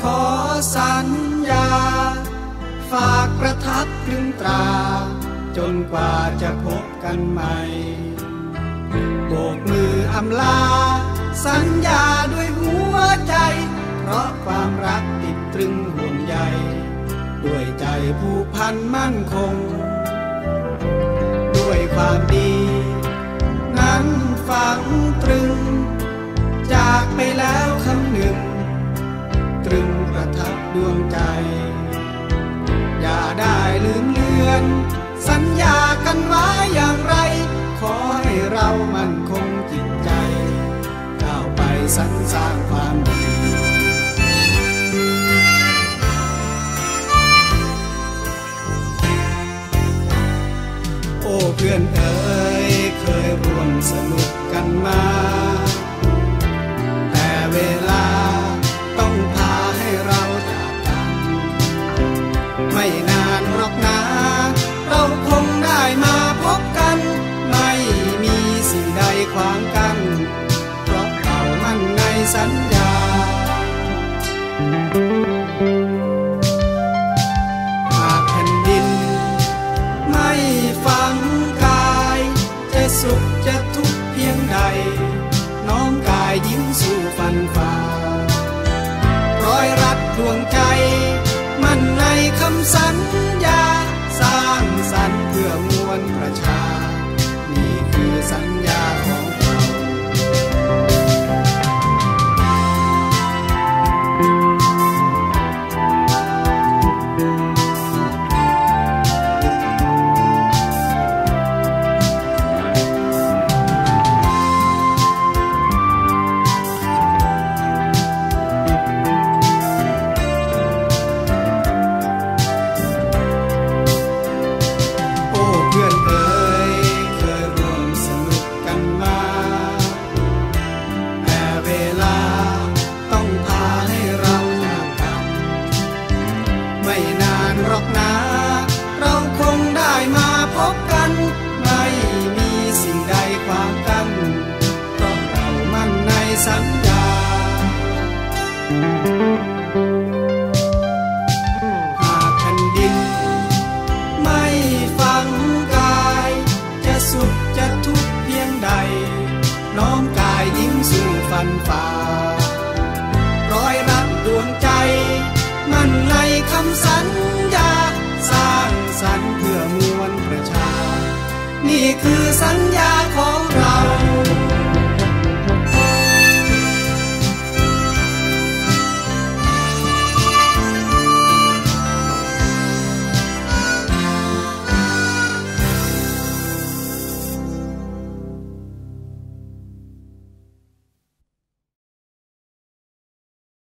ขอสัญญา ฝากประทับตรึงตรา จนกว่าจะพบกันใหม่โบกมืออำลา สัญญาด้วยหัวใจ เพราะความรักติดตรึงห่วงใยด้วยใจผู้พันมั่นคง ด้วยความดี ดวงใจ อย่าได้ลืมเลือน สัญญากันไว้อย่างไร ขอให้เรามันคงจิตใจก้าวไปสรรสร้างความ ไม่นานหรอกนะเราคงได้มาพบกัน ไม่มีสิ่งใดขวางกัน เพราะเรามั่นในสัญญา หากแผ่นดิน ไม่ฟังกาย จะสุขจะทุกข์เพียงใด น้องกายยิ้มสู่ฟันฝ่ารอยรัดดวงใจ มันในคำสัญญา ส สัญญาหากแผ่นดิน ไม่ฟังกาย จะสุขจะทุกข์เพียงใด น้อมกายยิ้มสู่ฟันฝ่ารอยรักดวงใจ มันในคำสัญญา สร้างสรรค์เพื่อมวลประชา นี่คือสัญญา